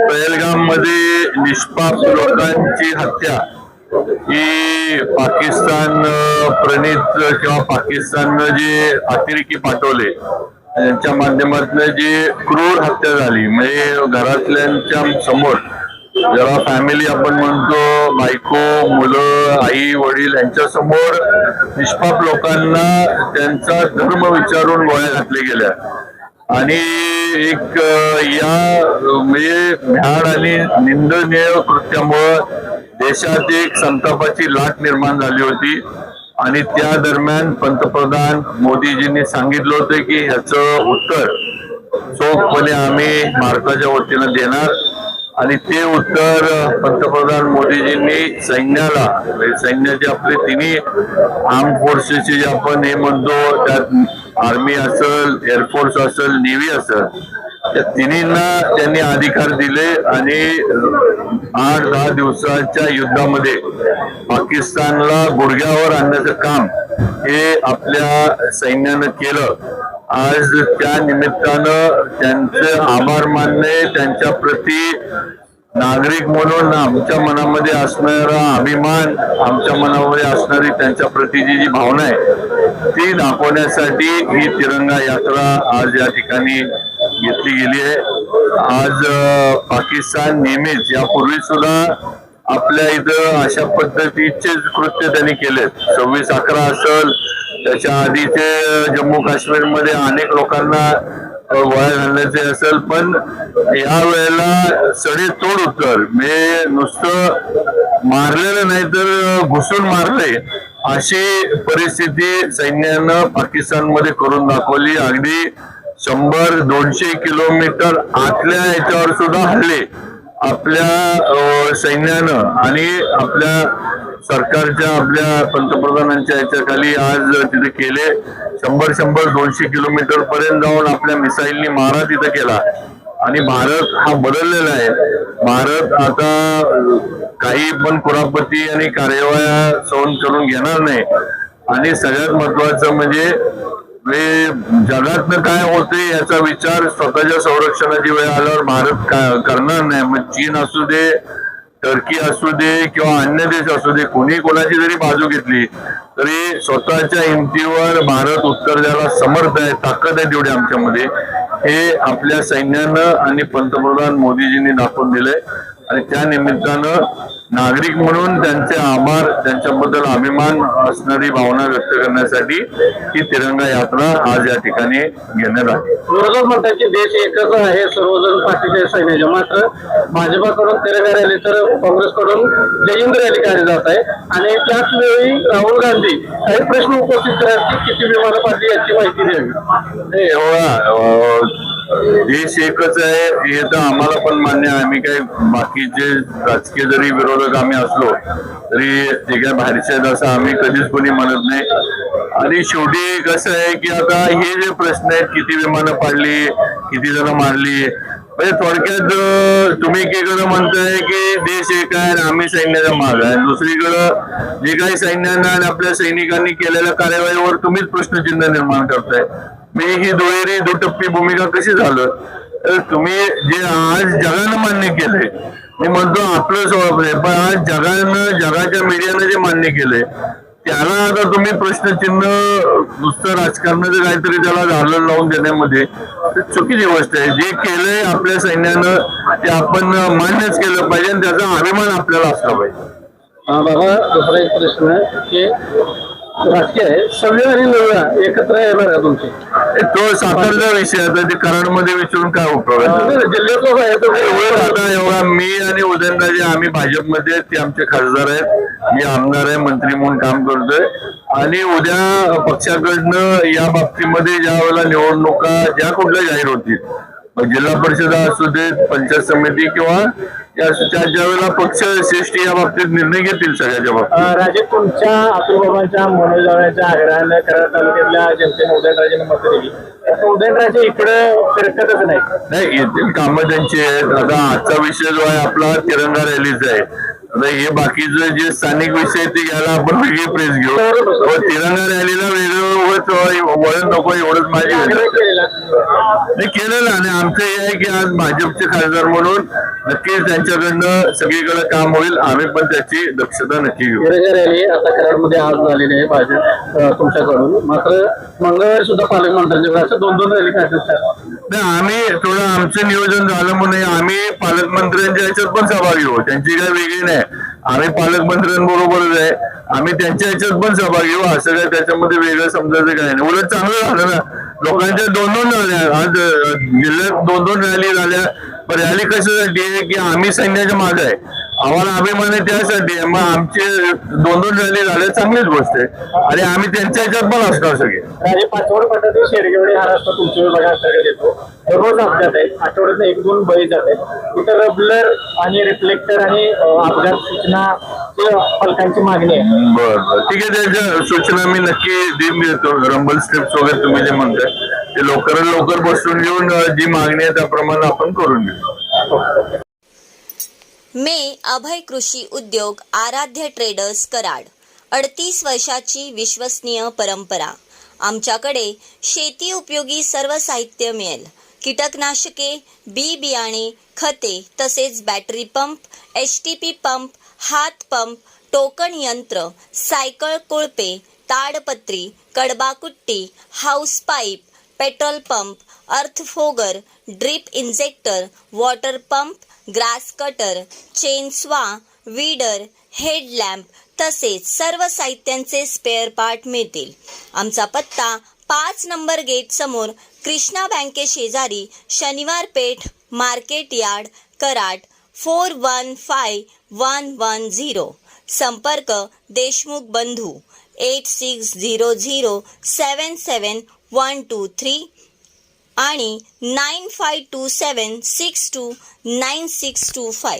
पहलगाममध्ये निष्पाप लोकांची हत्या. ही पाकिस्तान प्रणित किंवा पाकिस्ताननं जे अतिरेकी पाठवले त्यांच्या माध्यमातून जी क्रूर हत्या झाली म्हणजे घरातल्यांच्या समोर जेव्हा फॅमिली आपण म्हणतो बायको मुलं आई वडील यांच्या समोर निष्पाप लोकांना त्यांचा धर्म विचारून गोळ्या घातल्या गेल्या. आणि एक या म्हणजे भ्याड आणि निंदनीय कृत्यामुळं देशात एक संतापाची लाट निर्माण झाली होती. आणि त्या दरम्यान पंतप्रधान मोदीजींनी सांगितलं होतं की ह्याचं उत्तर चोखपणे आम्ही भारताच्या वतीनं देणार. आणि ते उत्तर पंतप्रधान मोदीजींनी सैन्याला म्हणजे सैन्याचे आपले तिन्ही आर्म फोर्सेसचे जे आपण हे म्हणतो त्यात आर्मी असेल एअरफोर्स असेल नेव्ही असेल त्या तिन्हींना त्यांनी अधिकार दिले आणि आठ दहा दिवसाच्या युद्धामध्ये पाकिस्तानला गुडघ्यावर आणण्याचं काम हे आपल्या सैन्यानं केलं. आज त्या निमित्तानं त्यांचे आभार मानणे त्यांच्या प्रती नागरिक म्हणून आमच्या मनामध्ये असणारा अभिमान आमच्या मनामध्ये असणारी त्यांच्या प्रतीची जी भावना आहे ती दाखवण्यासाठी ही तिरंगा यात्रा आज या ठिकाणी घेतली गेली आहे. आज पाकिस्तान नेहमीच यापूर्वी सुद्धा आपल्या इथं अशा पद्धतीचे कृत्य त्यांनी केलेत. सव्वीस अकरा असल त्याच्या आधीचे जम्मू काश्मीरमध्ये अनेक लोकांना गोळ्या घालण्याचे असेल पण या वेळेला सडे तोड उत्तर मी नुसतं मारलेलं नाही तर घुसून मारले अशी परिस्थिती सैन्यानं पाकिस्तानमध्ये करून दाखवली. अगदी शंभर दोनशे किलोमीटर आतल्या याच्यावर सुद्धा हल्ले आपल्या सैन्यानं आणि आपल्या सरकारच्या आपल्या पंतप्रधानांच्या याच्याखाली आज तिथे केले. शंभर शंभर दोनशे किलोमीटर पर्यंत जाऊन आपल्या मिसाईलनी मारा तिथे केला. आणि भारत हा बदललेला आहे. भारत आता काही पण कुरापती आणि कार्यवाया सहन करून घेणार नाही. आणि सगळ्यात महत्वाचं म्हणजे जगातनं काय होते याचा विचार स्वतःच्या संरक्षणाची वेळ आल्यावर भारत करणार नाही. मग चीन असू दे टर्की असू दे किंवा अन्य देश असू दे कोणी कोणाची जरी बाजू घेतली तरी स्वतःच्या हिमतीवर भारत उत्तर द्यायला समर्थ आहे ताकद आहे तेवढी आमच्यामध्ये. हे आपल्या सैन्यानं आणि पंतप्रधान मोदीजींनी दाखवून दिलंय. आणि त्या निमित्तानं नागरिक म्हणून त्यांचे आभार त्यांच्याबद्दल अभिमान असणारी भावना व्यक्त करण्यासाठी ही तिरंगा यात्रा आज या ठिकाणी घेण्यात आली. विरोधक म्हणतात की देश एकच आहे सर्वजण पाठीचे सैन्याचे. मात्र भाजपाकडून तिरंगा रॅली तर काँग्रेसकडून जयंत रॅली काढली जात आहे. आणि त्याच वेळी राहुल गांधी काही प्रश्न उपस्थित करत की किती विमानं पाडली याची माहिती द्यावी? देश एकच आहे हे तर आम्हाला पण मान्य आहे. आम्ही काही बाकीचे राजकीय जरी विरोधक आम्ही असलो तरी जे काय बाहेरचे आहेत असं आम्ही कधीच कोणी म्हणत नाही. आणि शेवटी कसं आहे की आता हे जे प्रश्न आहेत किती विमानं पाडली किती जण मारली म्हणजे थोडक्यात तुम्ही एकीकडे म्हणताय की देश एक आहे आणि आम्ही सैन्याचा माग आहे. दुसरीकडं जे काही सैन्यानं आणि आपल्या सैनिकांनी केलेल्या कार्यवाहीवर तुम्हीच प्रश्नचिन्ह निर्माण करताय. मी ही दुहेरी दुटप्पी भूमिका कशी झालं तर तुम्ही जे आज जगानं मान्य केलंय मी म्हणतो आपलं स्वभाव आहे पण आज जगानं जगाच्या मीडियानं जे मान्य केलंय त्याला आता तुम्ही प्रश्नचिन्ह नुसतं राजकारणाचं काहीतरी त्याला झालं लावून देण्यामध्ये चुकीची गोष्ट आहे. जे केलंय आपल्या सैन्यानं ते आपण मान्यच केलं पाहिजे आणि त्याचा अभिमान आपल्याला असला पाहिजे. हा बाबा दुसरा एक प्रश्न आहे की राजकीय आहे. आणि नव्या एकत्र येणार आहे तुमचे. तो सातारचा विषय आता ते कराडमध्ये विचारून काय उपयोग आहे? जिल्ह्यात लोक आहे तो. एवढं आता एवढा मी आणि उदयनराजे आम्ही भाजपमध्ये ते आमचे खासदार आहेत. मी आमदार आहे मंत्री म्हणून काम करतोय. आणि उद्या पक्षाकडनं या बाबतीमध्ये ज्या वेळेला निवडणुका ज्या कुठल्या जाहीर होतील जिल्हा परिषद असू देत पंचायत समिती किंवा या त्या ज्या वेळेला पक्ष श्रेष्ठी या बाबतीत निर्णय घेतील सगळ्याच्या बाबतीत. राजे तुमच्या अतुल बाबांच्या मनोजवळच्या आग्रहाने कराड तालुक्यातल्या जनतेने उदयनराजेंना मत दिली उदयनराजे इकडे फिरकतच नाही. नाही येथील कामं त्यांची आहेत आता आजचा विषय जो आहे आपला तिरंगा रॅलीचा आहे. आता हे बाकीचे जे स्थानिक विषय ते घ्यायला आपण वेगळी प्रेस घेऊ. व तिरंगा रॅलीला वेगळं वळण नको एवढंच माझी विनंती. केलेला आणि आमचं हे आहे की आज भाजपचे खासदार म्हणून नक्कीच त्यांच्याकडनं सगळीकडे काम होईल. आम्ही पण त्याची दक्षता नक्की घेऊ. रॅली आता कराडमध्ये आज झालेली आहे भाजप तुमच्याकडून. मात्र मंगळवारी सुद्धा पालकमंत्र्यांच्या असं दोन दोन रॅली काढतात नाही आम्ही थोडं आमचं नियोजन झालं म्हणून आम्ही पालकमंत्र्यांच्या याच्यात पण सहभागी होऊ त्यांची काही वेगळी नाही. आम्ही पालकमंत्र्यांबरोबरच आहे. आम्ही त्यांच्या याच्यात पण सहभागी होऊ असं काय त्याच्यामध्ये वेगळं समजायचं काही नाही. उलट चांगलं झालं ना. लोकांच्या दोन दोन रॅल्या आज जिल्ह्यात दोन दोन रॅली झाल्या. पण रॅली कशासाठी? आहे की आम्ही सैन्याच्या मागे आहे. आम्हाला अभिमान आहे त्यासाठी. आहे. मग आमचे दोन दोन रॅली झाल्या चांगलीच गोष्ट आहे. आणि आम्ही त्यांच्या ह्याच्यात पण असणार सगळे. राजे पाचवड पद्धती शेडगेवडे हा रस्ता तुमच्या विभागांतर्गत येतो अपघात आहेत आठवड्यात एक दोन बळी जात आहेत. इथं रबलर आणि रिफ्लेक्टर आणि अपघात सूचना फलकांची मागणी आहे. बर बर. ठीक आहे त्याच्या सूचना मी नक्की देऊन देतो. रंबल स्ट्रिप्स वगैरे तुम्ही जे म्हणताय ते लवकरात लवकर बसून घेऊन अं, जी मागणी आहे त्याप्रमाणे आपण करून घेऊ. मे अभय कृषी उद्योग आराध्य ट्रेडर्स कराड. अडतीस वर्षाची विश्वसनीय परंपरा. आमच्याकडे शेती उपयोगी सर्व साहित्य मिळेल. कीटकनाशके बी बियाणे खते तसेच battery pump H T P pump हातपंप टोकन यंत्र सायकल कोळपे ताडपत्री कडबाकुट्टी house pipe petrol pump अर्थफोगर drip injector water pump grass cutter chainsaw weeder headlamp तसेच सर्व साहित्यांचे स्पेअर पार्ट मिळतील. आमचा पत्ता पाच नंबर गेट समोर कृष्णा बँके शेजारी Shaniwar Peth market yard Karad four one five one one zero. संपर्क देशमुख बंधू eight six zero zero seven seven one two three आणि nine five two seven six two nine six two five.